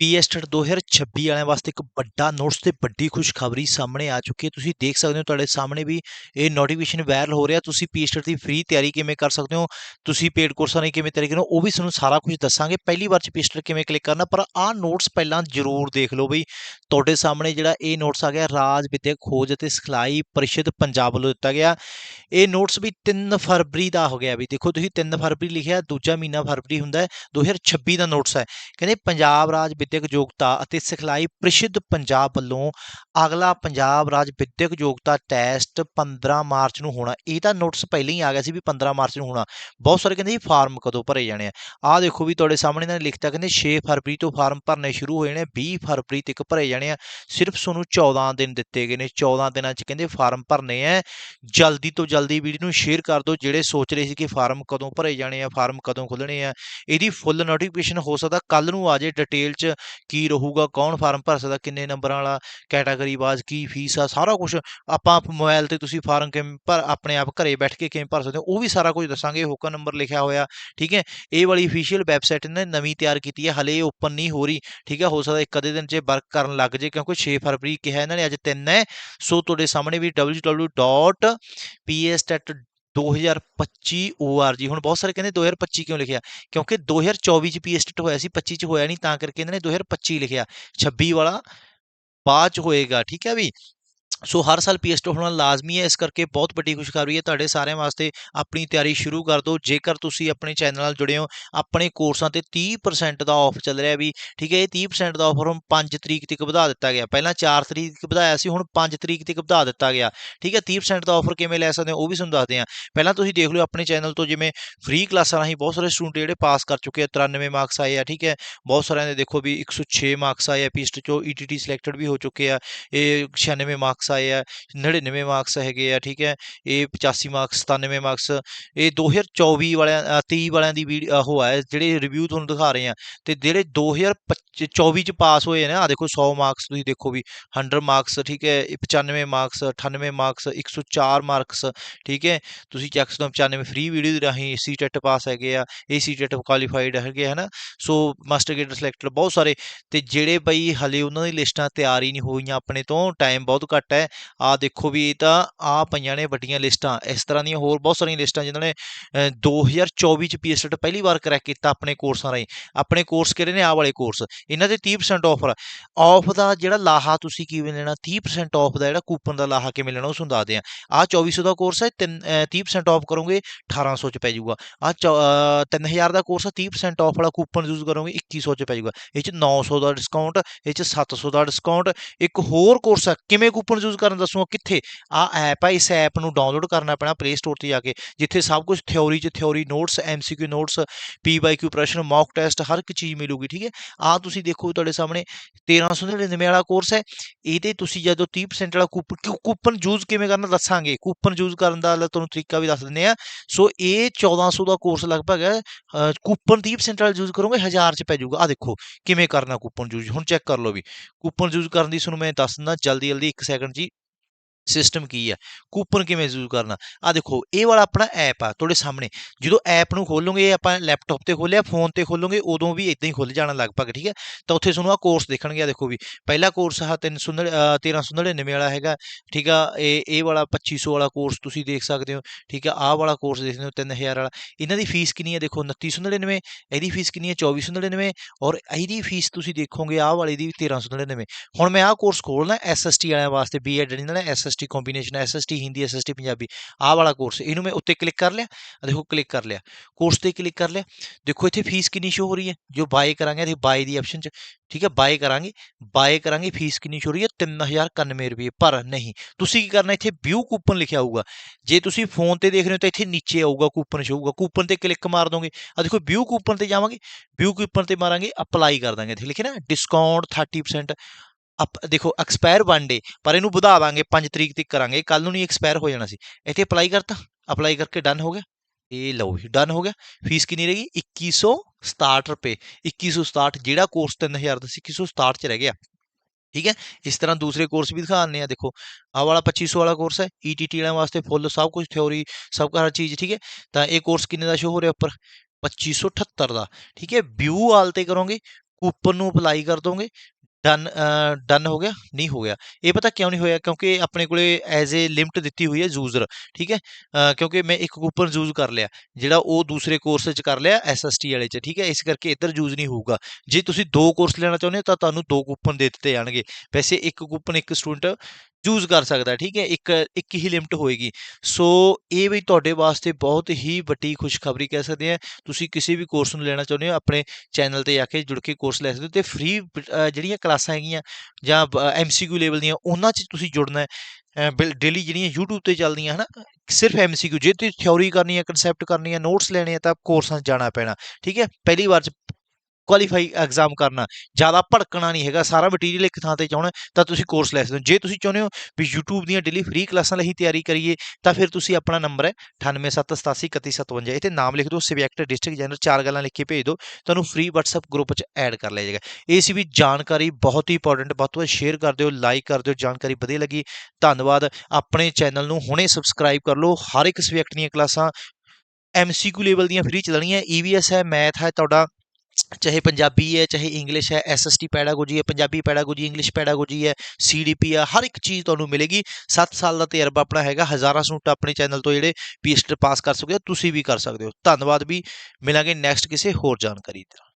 ਪੀਐਸਟਡ 2026 ਵਾਲਿਆਂ ਵਾਸਤੇ ਇੱਕ ਵੱਡਾ ਨੋਟਸ ਤੇ ਵੱਡੀ ਖੁਸ਼ਖਬਰੀ ਸਾਹਮਣੇ ਆ ਚੁੱਕੀ ਹੈ। ਤੁਸੀਂ ਦੇਖ ਸਕਦੇ ਹੋ ਤੁਹਾਡੇ ਸਾਹਮਣੇ ਵੀ ਇਹ ਨੋਟੀਫਿਕੇਸ਼ਨ ਵਾਇਰਲ ਹੋ ਰਿਹਾ। ਤੁਸੀਂ ਪੀਐਸਟਡ ਦੀ ਫ੍ਰੀ ਤਿਆਰੀ ਕਿਵੇਂ ਕਰ ਸਕਦੇ ਹੋ? ਤੁਸੀਂ ਪੇਡ ਕੋਰਸਾਂ ਲਈ ਕਿਵੇਂ ਤਿਆਰੀ ਕਰੋ ਉਹ ਵੀ ਤੁਹਾਨੂੰ ਸਾਰਾ ਕੁਝ ਦੱਸਾਂਗੇ। ਪਹਿਲੀ ਵਾਰ ਚ ਪੀਐਸਟਡ ਕਿਵੇਂ ਕਲਿੱਕ ਕਰਨਾ, ਪਰ ਆਹ ਨੋਟਸ ਪਹਿਲਾਂ ਜ਼ਰੂਰ ਦੇਖ ਲਓ ਬਈ। ਤੁਹਾਡੇ ਸਾਹਮਣੇ ਜਿਹੜਾ ਇਹ ਨੋਟਸ ਆ ਗਿਆ, ਰਾਜ ਵਿਦਿਅਕ ਖੋਜ ਅਤੇ ਸਿਖਲਾਈ ਪਰਿਸ਼ਦ ਪੰਜਾਬ ਵੱਲੋਂ ਦਿੱਤਾ ਗਿਆ। ਇਹ ਨੋਟਸ ਵੀ 3 ਫਰਵਰੀ ਦਾ ਹੋ ਗਿਆ ਵੀ ਦੇਖੋ ਤੁਸੀਂ 3 ਫਰਵਰੀ ਲਿਖਿਆ, ਦੂਜਾ ਮਹੀਨਾ ਫਰਵਰੀ ਹੁੰਦਾ ਹੈ। 2026 ਦਾ ਨੋਟਸ ਹੈ। ਕਹਿੰਦੇ ਪੰਜਾਬ ਰਾਜ ਵਿੱਦਿਅਕ ਯੋਗਤਾ ਅਤੇ ਸਿਖਲਾਈ ਪ੍ਰੀਸ਼ਦ ਪੰਜਾਬ ਵੱਲੋਂ ਅਗਲਾ ਪੰਜਾਬ ਰਾਜ ਵਿੱਦਿਅਕ ਯੋਗਤਾ ਟੈਸਟ 15 ਮਾਰਚ ਨੂੰ ਹੋਣਾ। ਇਹ ਤਾਂ ਨੋਟਿਸ ਪਹਿਲਾਂ ਹੀ ਆ ਗਿਆ ਸੀ ਵੀ 15 ਮਾਰਚ ਨੂੰ ਹੋਣਾ। ਬਹੁਤ ਸਾਰੇ ਕਹਿੰਦੇ ਜੀ ਫਾਰਮ ਕਦੋਂ ਭਰੇ ਜਾਣੇ ਆ। ਆਹ ਦੇਖੋ ਵੀ ਤੁਹਾਡੇ ਸਾਹਮਣੇ ਇਹਨਾਂ ਨੇ ਲਿਖਤਾ ਕਹਿੰਦੇ 6 ਫਰਵਰੀ ਤੋਂ ਫਾਰਮ ਭਰਨੇ ਸ਼ੁਰੂ ਹੋਏ ਨੇ 20 ਫਰਵਰੀ ਤੱਕ ਭਰੇ ਜਾਣੇ ਆ। ਸਿਰਫ ਤੁਹਾਨੂੰ 14 ਦਿਨ ਦਿੱਤੇ ਗਏ ਨੇ। 14 ਦਿਨਾਂ 'ਚ ਕਹਿੰਦੇ ਫਾਰਮ ਭਰਨੇ ਆ। ਜਲਦੀ ਤੋਂ ਜਲਦੀ ਵੀਡੀਓ ਨੂੰ ਸ਼ੇਅਰ ਕਰ ਦਿਓ। ਜਿਹੜੇ ਸੋਚ ਰਹੇ ਸੀ ਕਿ ਫਾਰਮ ਕਦੋਂ ਭਰੇ ਜਾਣੇ ਆ ਫਾਰਮ ਕਦੋਂ ਖੁੱਲਣੇ ਆ, ਇਹਦੀ ਫੁੱਲ ਨੋਟੀਫਿਕੇਸ਼ਨ ਹੋ ਸਕਦਾ ਕੱਲ ਨੂੰ ਆ ਜੇ ਡਿਟੇਲ 'ਚ ਕੀ ਰਹੂਗਾ, ਕੌਣ ਫਾਰਮ ਭਰ ਸਕਦਾ, ਕਿੰਨੇ ਨੰਬਰਾਂ ਵਾਲਾ ਕੈਟਾਗਰੀ ਵਾਜ ਕੀ ਫੀਸ ਆ, ਸਾਰਾ ਕੁਝ ਆਪਾਂ ਮੋਬਾਈਲ ਤੇ ਤੁਸੀਂ ਫਾਰਮ ਕਿਵੇਂ ਭਰ, ਆਪਣੇ ਆਪ ਘਰੇ ਬੈਠ ਕੇ ਕਿਵੇਂ ਭਰ ਸਕਦੇ ਹੋ, ਉਹ ਵੀ ਸਾਰਾ ਕੁਝ ਦੱਸਾਂਗੇ ਹੁਕਮ ਨੰਬਰ ਲਿਖਿਆ ਹੋਇਆ, ਠੀਕ ਹੈ? ਇਹ ਵਾਲੀ ਅਫੀਸ਼ੀਅਲ ਵੈਬਸਾਈਟ ਨੇ ਨਵੀਂ ਤਿਆਰ ਕੀਤੀ ਹੈ, ਹਲੇ ਓਪਨ ਨਹੀਂ ਹੋ ਰਹੀ, ਠੀਕ ਹੈ? ਹੋ ਸਕਦਾ ਇੱਕ ਅੱਧੇ ਦਿਨ 'ਚ ਵਰਕ ਕਰਨ ਲੱਗ ਜੇ, ਕਿਉਂਕਿ 6 ਫਰਵਰੀ ਕਿਹਾ ਇਹਨਾਂ ਨੇ, ਅੱਜ 3 ਹੈ, ਸੋ ਤੁਹਾਡੇ ਸਾਹਮਣੇ ਵੀ www.pstet 2025 org ਹੁਣ ਬਹੁਤ ਸਾਰੇ ਕਹਿੰਦੇ 2025 ਕਿਉਂ ਲਿਖਿਆ? ਕਿਉਂਕਿ 2024 ਚ ਪੀਐਸਟਟ ਹੋਇਆ ਸੀ 25 ਚ ਹੋਇਆ ਨਹੀਂ, ਤਾਂ ਕਰਕੇ ਇਹਨਾਂ ਨੇ 2025 ਲਿਖਿਆ। 26 ਵਾਲਾ ਬਾਅਦ ਚ ਹੋਏਗਾ, ਠੀਕ ਹੈ ਵੀ? ਸੋ ਹਰ ਸਾਲ ਪੀਐਸਟ ਹੋਣਾ ਲਾਜ਼ਮੀ ਹੈ, ਇਸ ਕਰਕੇ ਬਹੁਤ ਵੱਡੀ ਖੁਸ਼ਖਬਰੀ ਹੈ। ਤੁਹਾਡੇ ਸਾਰਿਆਂ ਵਾਸਤੇ ਆਪਣੀ ਤਿਆਰੀ ਸ਼ੁਰੂ ਕਰ ਦਿਓ। ਜੇਕਰ ਤੁਸੀਂ ਆਪਣੇ ਚੈਨਲ ਨਾਲ ਜੁੜੇ ਹੋ, ਆਪਣੇ ਕੋਰਸਾਂ ਤੇ 30% ਦਾ ਆਫ ਚੱਲ ਰਿਹਾ ਵੀ, ਠੀਕ ਹੈ, ਇਹ 30% ਦਾ ਆਫਰ ਹੁਣ 5 ਤਰੀਕ ਤੱਕ ਵਧਾ ਦਿੱਤਾ ਗਿਆ। ਪਹਿਲਾਂ 4 ਤਰੀਕ ਤੱਕ ਵਧਾਇਆ ਸੀ, ਹੁਣ 5 ਤਰੀਕ ਤੱਕ ਵਧਾ ਦਿੱਤਾ ਗਿਆ। ਠੀਕ ਹੈ 30% ਦਾ ਆਫਰ ਕਿਵੇਂ ਲੈ ਸਕਦੇ ਹੋ, ਉਹ ਵੀ ਤੁਹਾਨੂੰ ਦੱਸਦੇ ਹਾਂ। ਪਹਿਲਾਂ ਤੁਸੀਂ ਦੇਖ ਲਿਓ, ਆਪਣੇ ਚੈਨਲ ਤੋਂ ਜਿਵੇਂ ਫ੍ਰੀ ਕਲਾਸਾਂ ਰਾਹੀਂ ਬਹੁਤ ਸਾਰੇ ਸਟੂਡੈਂਟ ਜਿਹੜੇ ਪਾਸ ਕਰ ਚੁੱਕੇ ਆ 93 ਮਾਰਕਸ ਆਏ ਆ, ਠੀਕ ਹੈ। ਬਹੁਤ ਸਾਰਿਆਂ ਦੇ ਦੇਖੋ ਵੀ 106 ਮਾਰਕਸ ਆਏ ਆ ਪੀਸਟ ਚੋਂ ਈਟੀਟੀ ਸਿਲੈਕਟਡ ਵੀ ਹੋ ਚੁੱਕੇ ਆ, ਇਹ 96 ਮਾਰਕਸ ਆਏ ਆ 99 ਮਾਰਕਸ ਹੈਗੇ ਆ ਠੀਕ ਹੈ ਇਹ 85 ਮਾਰਕਸ 97 ਮਾਰਕਸ ਇਹ 2024 ਵਾਲਿਆਂ ਅ, 23 ਵਾਲਿਆਂ ਦੀ ਵੀਡੀਓ ਉਹ ਹੈ ਜਿਹੜੇ ਰਿਵਿਊ ਤੁਹਾਨੂੰ ਦਿਖਾ ਰਹੇ ਆ ਤੇ ਜਿਹੜੇ 2024 ਚ ਪਾਸ ਹੋਏ ਨੇ ਆ ਦੇਖੋ 100 ਮਾਰਕਸ ਤੁਸੀਂ ਦੇਖੋ ਵੀ 100 ਮਾਰਕਸ ਠੀਕ ਹੈ ਇਹ 95 ਮਾਰਕਸ 98 ਮਾਰਕਸ 104 ਮਾਰਕਸ ਠੀਕ ਹੈ। ਤੁਸੀਂ ਚੈੱਕ ਸਕਦੇ ਹੋ 95 ਫ੍ਰੀ ਵੀਡੀਓ ਦੇ ਰਾਹੀਂ ਸੀ ਸੀਟੈਟ ਪਾਸ ਹੈਗੇ ਆ ਇਹ ਸੀ ਸੀਟੈਟ ਕੁਆਲੀਫਾਈਡ ਹੈਗੇ ਹਨਾ। ਸੋ ਮਾਸਟਰ ਗੇਟ ਸਿਲੈਕਟਡ ਬਹੁਤ ਸਾਰੇ ਤੇ ਜਿਹੜੇ ਬਈ ਹਲੇ ਉਹਨਾਂ ਦੀ ਲਿਸਟਾਂ ਤਿਆਰ ਹੀ ਨਹੀਂ ਹੋਈਆਂ ਆਪਣੇ ਤੋਂ ਟਾਈਮ ਬਹੁਤ ਘੱਟ ਹੈ। ਆ ਦੇਖੋ ਵੀ ਇਹ ਤਾਂ ਆ ਪਈਆਂ ਨੇ ਵੱਡੀਆਂ ਲਿਸਟਾਂ ਇਸ ਤਰ੍ਹਾਂ ਦੀਆਂ ਹੋਰ ਬਹੁਤ ਸਾਰੀਆਂ ਲਿਸਟਾਂ ਜਿਨ੍ਹਾਂ ਨੇ ਅ, 2024 ਚ ਪੀਐਸਟਟ ਪਹਿਲੀ ਵਾਰ ਕਰੈਕ ਕੀਤਾ ਆਪਣੇ ਕੋਰਸਾਂ ਰਾਹੀਂ। ਆਪਣੇ ਕੋਰਸ ਕਿਹੜੇ ਨੇ? ਆਹ ਵਾਲੇ ਕੋਰਸ ਇਹਨਾਂ ਤੇ 30% ਆ। ਆਫ ਦਾ ਜਿਹੜਾ ਲਾਹਾ ਤੁਸੀਂ ਕਿਵੇਂ ਲੈਣਾ? 30% ਆਫ ਦਾ ਜਿਹੜਾ ਕੂਪਨ ਦਾ ਲਾਹਾ ਕਿਵੇਂ ਲੈਣਾ ਉਹ ਤੁਹਾਨੂੰ ਦੱਸਦੇ ਆ। ਆ 2400 ਦਾ ਕੋਰਸ ਹੈ ਤਿੰਨ ਅ, 30% ਆਫ ਕਰੋਗੇ 1800 ਚ ਪੈ ਜਾਊਗਾ। ਆ 3000 ਦਾ ਕੋਰਸ ਹੈ 30% ਆਫ ਵਾਲਾ ਕੂਪਨ ਯੂਜ਼ ਕਰੋਗੇ 2100 ਚ ਪੈ ਜਾਊਗਾ। ਇਹ ਚ 900 ਦਾ ਡਿਸਕਾਊਂਟ ਇਹ ਚ 700 ਦਾ ਡਿਸਕਾਊਂਟ ਇੱਕ ਹੋਰ ਕੋਰਸ ਹੈ ਕਿਵੇਂ ਕੂਪਨ ਯੂਜ਼ ਕਰਨ ਦੱਸੂਗਾ ਕਿੱਥੇ? ਆ ਐਪ ਆ ਇਸ ਐਪ ਨੂੰ ਡਾਊਨਲੋਡ ਕਰਨਾ ਪੈਣਾ ਪਲੇ ਸਟੋਰ ਤੇ ਜਾ ਕੇ ਜਿੱਥੇ ਸਭ ਕੁਝ ਥਿਉਰੀ ਚ theory notes MCQ notes PYQ ਪ੍ਰਸ਼ਨ ਮੌਕ ਟੈਸਟ ਹਰ ਇੱਕ ਚੀਜ਼ ਮਿਲੂਗੀ ਠੀਕ ਹੈ? ਆ ਤੁਸੀਂ ਦੇਖੋ ਤੁਹਾਡੇ ਸਾਹਮਣੇ 1399 ਵਾਲਾ ਕੋਰਸ ਹੈ। ਇਹਦੇ ਤੁਸੀਂ ਜਦੋਂ 30% ਵਾਲਾ ਕੂਪਨ ਕੂਪਨ ਯੂਜ਼ ਕਿਵੇਂ ਕਰਨਾ ਦੱਸਾਂਗੇ? ਕੂਪਨ ਯੂਜ਼ ਕਰਨ ਦਾ ਤੁਹਾਨੂੰ ਤਰੀਕਾ ਵੀ ਦੱਸ ਦਿੰਦੇ ਆ ਸੋ ਇਹ 1400 ਦਾ ਕੋਰਸ ਲਗਭਗ ਹੈ ਅ, ਕੂਪਨ 30% ਵਾਲਾ ਯੂਜ਼ ਕਰੋਗੇ 1000 ਚ ਪੈ ਜਾਊਗਾ। ਆ ਦੇਖੋ ਕਿਵੇਂ ਕਰਨਾ ਕੂਪਨ ਯੂਜ਼ ਹੁਣ ਚੈੱਕ ਕਰ ਲਓ ਵੀ। ਕੂਪਨ ਯੂਜ਼ ਕਰਨ ਦੀ ਤੁਹਾਨੂੰ ਮੈਂ ਦੱਸ ਦਿੰਦਾ ਜਲਦੀ ਜਲਦੀ ਇੱਕ ਸੈਕਿੰਡ ਜੀ। ਸਿਸਟਮ ਕੀ ਆ? ਕੂਪਨ ਕਿਵੇਂ ਯੂਜ਼ ਕਰਨਾ? ਆ ਦੇਖੋ, ਇਹ ਵਾਲਾ ਆਪਣਾ ਐਪ ਆ ਤੁਹਾਡੇ ਸਾਹਮਣੇ। ਜਦੋਂ ਐਪ ਨੂੰ ਖੋਲੋਗੇ, ਆਪਾਂ ਲੈਪਟਾਪ ਤੇ ਖੋਲਿਆ ਫੋਨ ਤੇ ਖੋਲੋਗੇ, ਉਦੋਂ ਵੀ ਇਦਾਂ ਹੀ ਖੁੱਲ ਜਾਣਾ ਲਗਭਗ, ਠੀਕ ਹੈ? ਤਾਂ ਉੱਥੇ ਤੁਹਾਨੂੰ ਆ ਕੋਰਸ ਦੇਖਣਗੇ ਆ ਦੇਖੋ ਵੀ। ਪਹਿਲਾ ਕੋਰਸ ਆ 300 1399 ਵਾਲਾ ਹੈਗਾ, ਠੀਕ ਆ? ਇਹ ਇਹ ਵਾਲਾ 2500 ਵਾਲਾ ਕੋਰਸ ਤੁਸੀਂ ਦੇਖ ਸਕਦੇ ਹੋ, ਠੀਕ ਆ? ਆਹ ਵਾਲਾ ਕੋਰਸ ਦੇਖਦੇ ਸਕਦੇ ਹੋ 3000 ਵਾਲਾ। ਇਹਨਾਂ ਦੀ ਫੀਸ ਕਿੰਨੀ ਹੈ ਦੇਖੋ 2999 ਇਹਦੀ ਫੀਸ ਕਿੰਨੀ ਹੈ 2499 ਔਰ ਇਹਦੀ ਫੀਸ ਤੁਸੀਂ ਦੇਖੋਗੇ, ਆਹ ਵਾਲੇ ਦੀ ਵੀ 1399 ਹੁਣ ਮੈਂ ਆਹ ਕੋਰਸ ਖੋਲਣਾ ਐਸਐਸਟੀ ਵਾਲਿਆਂ ਵਾਸਤੇ ਬੀਐਡ ਨਹੀਂ ਨਾ SST combination SST Hindi SST Punjabi ਆਹ ਵਾਲਾ ਕੋਰਸ ਇਹਨੂੰ ਮੈਂ ਉੱਤੇ ਕਲਿੱਕ ਕਰ ਲਿਆ ਆ ਦੇਖੋ ਕਲਿੱਕ ਕਰ ਲਿਆ ਕੋਰਸ ਤੇ ਕਲਿੱਕ ਕਰ ਲਿਆ ਦੇਖੋ ਇੱਥੇ ਫੀਸ ਕਿੰਨੀ ਸ਼ੋ ਹੋ ਰਹੀ ਹੈ ਜੋ ਬਾਏ ਕਰਾਂਗੇ ਤੇ ਬਾਏ ਦੀ ਆਪਸ਼ਨ ਚ ਠੀਕ ਹੈ ਬਾਏ ਕਰਾਂਗੇ ਬਾਏ ਕਰਾਂਗੇ ਫੀਸ ਕਿੰਨੀ ਸ਼ੋ ਰਹੀ ਹੈ 3091 ਰੁਪਏ ਪਰ ਨਹੀਂ ਤੁਸੀਂ ਕੀ ਕਰਨਾ ਇੱਥੇ ਵਿਊ ਕੂਪਨ ਲਿਖਿਆ ਹੋਊਗਾ ਜੇ ਤੁਸੀਂ ਫੋਨ ਤੇ ਦੇਖ ਰਹੇ ਹੋ ਤਾਂ ਇੱਥੇ ਨੀਚੇ ਆਊਗਾ ਕੂਪਨ ਸ਼ੋ ਹੋਊਗਾ ਕੂਪਨ ਤੇ ਕਲਿੱਕ ਮਾਰ ਦੋਗੇ ਆ ਦੇਖੋ ਵਿਊ ਕੂਪਨ ਤੇ ਜਾਵਾਂਗੇ ਵਿਊ ਕੂਪਨ ਤੇ ਮਾਰਾਂਗੇ ਅਪਲਾਈ ਕਰ ਦਾਂਗੇ ਇੱਥੇ ਲਿਖਿਆ ਨਾ ਡਿਸਕਾਊਂਟ 30% ਅਪ ਦੇਖੋ ਐਕਸਪਾਇਰ 1 ਡੇ ਪਰ ਇਹਨੂੰ ਵਧਾਵਾਂਗੇ 5 ਤਰੀਕ ਤੱਕ ਕਰਾਂਗੇ ਕੱਲ ਨੂੰ ਨਹੀਂ ਐਕਸਪਾਇਰ ਹੋ ਜਾਣਾ ਸੀ। ਇੱਥੇ ਅਪਲਾਈ ਕਰਤਾ ਅਪਲਾਈ ਕਰਕੇ ਡਨ ਹੋ ਗਿਆ। ਇਹ ਲਓ ਜੀ ਡਨ ਹੋ ਗਿਆ। ਫੀਸ ਕਿੰਨੀ ਰਹੇਗੀ? 2167 ਰੁਪਏ। 2167 ਜਿਹੜਾ ਕੋਰਸ 3000 ਦਾ ਸੀ 2167 ਚ ਰਹਿ ਗਿਆ। ਠੀਕ ਹੈ? ਇਸ ਤਰ੍ਹਾਂ ਦੂਸਰੇ ਕੋਰਸ ਵੀ ਦਿਖਾ ਦਿੰਦੇ ਆ ਦੇਖੋ। ਆਹ ਵਾਲਾ 2500 ਵਾਲਾ ਕੋਰਸ ਹੈ ਈਟੀਟੀ ਵਾਲਿਆਂ ਵਾਸਤੇ ਫੁੱਲ ਸਭ ਕੁਝ ਥਿਉਰੀ ਸਭ ਹਰ ਚੀਜ਼, ਠੀਕ ਹੈ? ਤਾਂ ਇਹ ਕੋਰਸ ਕਿੰਨੇ ਦਾ ਸ਼ੋ ਹੋ ਰਿਹਾ ਉੱਪਰ? 2578 ਦਾ। ਠੀਕ ਹੈ? ਵਿਊ ਆਲ ਤੇ ਕਰੋਗੇ ਕੂਪਨ ਨੂੰ ਅਪਲਾਈ ਕਰ ਦੋਗੇ ਡਨ ਡਨ ਹੋ ਗਿਆ, ਨਹੀਂ ਹੋ ਗਿਆ। ਇਹ ਪਤਾ ਕਿਉਂ ਨਹੀਂ ਹੋਇਆ? ਕਿਉਂਕਿ ਆਪਣੇ ਕੋਲੇ ਐਜ਼ ਏ ਲਿਮਟ ਦਿੱਤੀ ਹੋਈ ਹੈ ਯੂਜ਼ਰ ਠੀਕ ਹੈ? ਕਿਉਂਕਿ ਮੈਂ ਇੱਕ ਕੂਪਨ ਯੂਜ਼ ਕਰ ਲਿਆ, ਜਿਹੜਾ ਉਹ ਦੂਸਰੇ ਕੋਰਸ 'ਚ ਕਰ ਲਿਆ ਐਸਐਸਟੀ ਵਾਲੇ 'ਚ, ਠੀਕ ਹੈ? ਇਸ ਕਰਕੇ ਇੱਧਰ ਯੂਜ਼ ਨਹੀਂ ਹੋਊਗਾ। ਜੇ ਤੁਸੀਂ ਦੋ ਕੋਰਸ ਲੈਣਾ ਚਾਹੁੰਦੇ ਹੋ ਤਾਂ ਤੁਹਾਨੂੰ ਦੋ ਕੂਪਨ ਦੇ ਦਿੱਤੇ ਜਾਣਗੇ। ਵੈਸੇ ਇੱਕ ਕੂਪਨ ਇੱਕ ਸਟੂਡੈਂਟ ਯੂਜ਼ ਕਰ ਸਕਦਾ, ਠੀਕ ਹੈ? ਇੱਕ ਇੱਕ ਹੀ ਲਿਮਟ ਹੋਏਗੀ। ਸੋ ਇਹ ਵੀ ਤੁਹਾਡੇ ਵਾਸਤੇ ਬਹੁਤ ਹੀ ਵੱਡੀ ਖੁਸ਼ਖਬਰੀ ਕਹਿ ਸਕਦੇ ਆ ਤੁਸੀਂ ਕਿਸੇ ਵੀ ਕੋਰਸ ਨੂੰ ਲੈਣਾ ਚਾਹੁੰਦੇ ਹੋ, ਆਪਣੇ ਚੈਨਲ ਤੇ ਆ ਕੇ ਜੁੜ ਕੇ ਕੋਰਸ ਲੈ ਸਕਦੇ ਹੋ ਤੇ ਫ੍ਰੀ ਜਿਹੜੀਆਂ ਕਲਾਸਾਂ ਹੈਗੀਆਂ ਜਾਂ ਐਮਸੀਕਿਊ ਲੈਵਲ ਦੀਆਂ, ਉਹਨਾਂ 'ਚ ਤੁਸੀਂ ਜੁੜਨਾ ਹੈ। ਡੇਲੀ ਜਿਹੜੀਆਂ YouTube ਤੇ ਚੱਲਦੀਆਂ, ਹਨਾ? ਸਿਰਫ ਐਮਸੀਕਿਊ ਜੇ ਤੁਸੀਂ ਥਿਉਰੀ ਕਰਨੀ ਹੈ ਕਨਸੈਪਟ ਕਰਨੀ ਹੈ ਨੋਟਸ ਲੈਣੇ ਆ, ਤਾਂ ਕੋਰਸਾਂ 'ਚ ਜਾਣਾ ਪੈਣਾ, ਠੀਕ ਹੈ? ਪਹਿਲੀ ਵਾਰ 'ਚ ਕੁਆਲੀਫਾਈ ਐਗਜ਼ਾਮ ਕਰਨਾ, ਜ਼ਿਆਦਾ ਭੜਕਣਾ ਨਹੀਂ ਹੈਗਾ, ਸਾਰਾ ਮਟੀਰੀਅਲ ਇੱਕ ਥਾਂ ਤੇ ਚਾਹਣਾ ਤਾਂ ਤੁਸੀਂ ਕੋਰਸ ਲੈ ਸਕਦੇ ਹੋ। ਜੇ ਤੁਸੀਂ ਚਾਹੁੰਦੇ ਹੋ ਵੀ YouTube ਦੀਆਂ ਡੇਲੀ ਫ੍ਰੀ ਕਲਾਸਾਂ ਲਈ ਤਿਆਰੀ ਕਰੀਏ, ਤਾਂ ਫਿਰ ਤੁਸੀਂ ਆਪਣਾ ਨੰਬਰ ਹੈ 9878831752 ਇਹ ਤੇ ਨਾਮ ਲਿਖ ਦਿਓ ਸਬਜੈਕਟ ਡਿਸਟ੍ਰਿਕਟ ਜਨਰਲ ਚਾਰ ਗੱਲਾਂ ਲਿਖ ਕੇ ਭੇਜ ਦਿਓ, ਤੁਹਾਨੂੰ ਫ੍ਰੀ WhatsApp ਗਰੁੱਪ 'ਚ ਐਡ ਕਰ ਲਿਆ ਜਾਏਗਾ। ਇਹ ਸੀ ਵੀ ਜਾਣਕਾਰੀ ਬਹੁਤ ਹੀ ਇੰਪੋਰਟੈਂਟ ਵੱਧ ਤੋਂ ਵੱਧ ਸ਼ੇਅਰ ਕਰ ਦਿਓ ਲਾਈਕ ਕਰ ਦਿਓ, ਜਾਣਕਾਰੀ ਵਧੀਆ ਲੱਗੀ, ਧੰਨਵਾਦ। ਆਪਣੇ ਚੈਨਲ ਨੂੰ ਹੁਣੇ ਸਬਸਕ੍ਰਾਈਬ ਕਰ ਲਓ, ਹਰ ਇੱਕ ਸਬਜੈਕਟ ਦੀਆਂ ਕਲਾਸਾਂ ਐਮਸੀਕਿਊ ਲੈਵਲ ਦੀਆਂ ਫ੍ਰੀ ਚੱਲਣੀਆਂ ਈਵੀਐਸ ਹੈ ਮੈਥ ਹੈ, ਤੁਹਾਡਾ ਚਾਹੇ ਪੰਜਾਬੀ ਹੈ, ਚਾਹੇ ਇੰਗਲਿਸ਼ ਹੈ ਐਸਐਸਟੀ ਪੈਡਾਗੋਜੀ ਹੈ, ਪੰਜਾਬੀ ਪੈਡਾਗੋਜੀ ਇੰਗਲਿਸ਼ ਪੈਡਾਗੋਜੀ ਹੈ ਸੀਡੀਪੀ ਆ ਹਰ ਇੱਕ ਚੀਜ਼ ਤੁਹਾਨੂੰ ਮਿਲੇਗੀ। 7 ਸਾਲ ਦਾ ਤਜਰਬਾ ਆਪਣਾ ਹੈਗਾ, ਹਜ਼ਾਰਾਂ ਸਟੂਡੈਂਟ ਆਪਣੇ ਚੈਨਲ ਤੋਂ ਜਿਹੜੇ ਪੀਐਚਡੀ ਪਾਸ ਕਰ ਸਕਦੇ ਹੋ, ਤੁਸੀਂ ਵੀ ਕਰ ਸਕਦੇ ਹੋ। ਧੰਨਵਾਦ ਵੀ, ਮਿਲਾਂਗੇ ਨੈਕਸਟ ਕਿਸੇ ਹੋਰ ਜਾਣਕਾਰੀ ਦੇ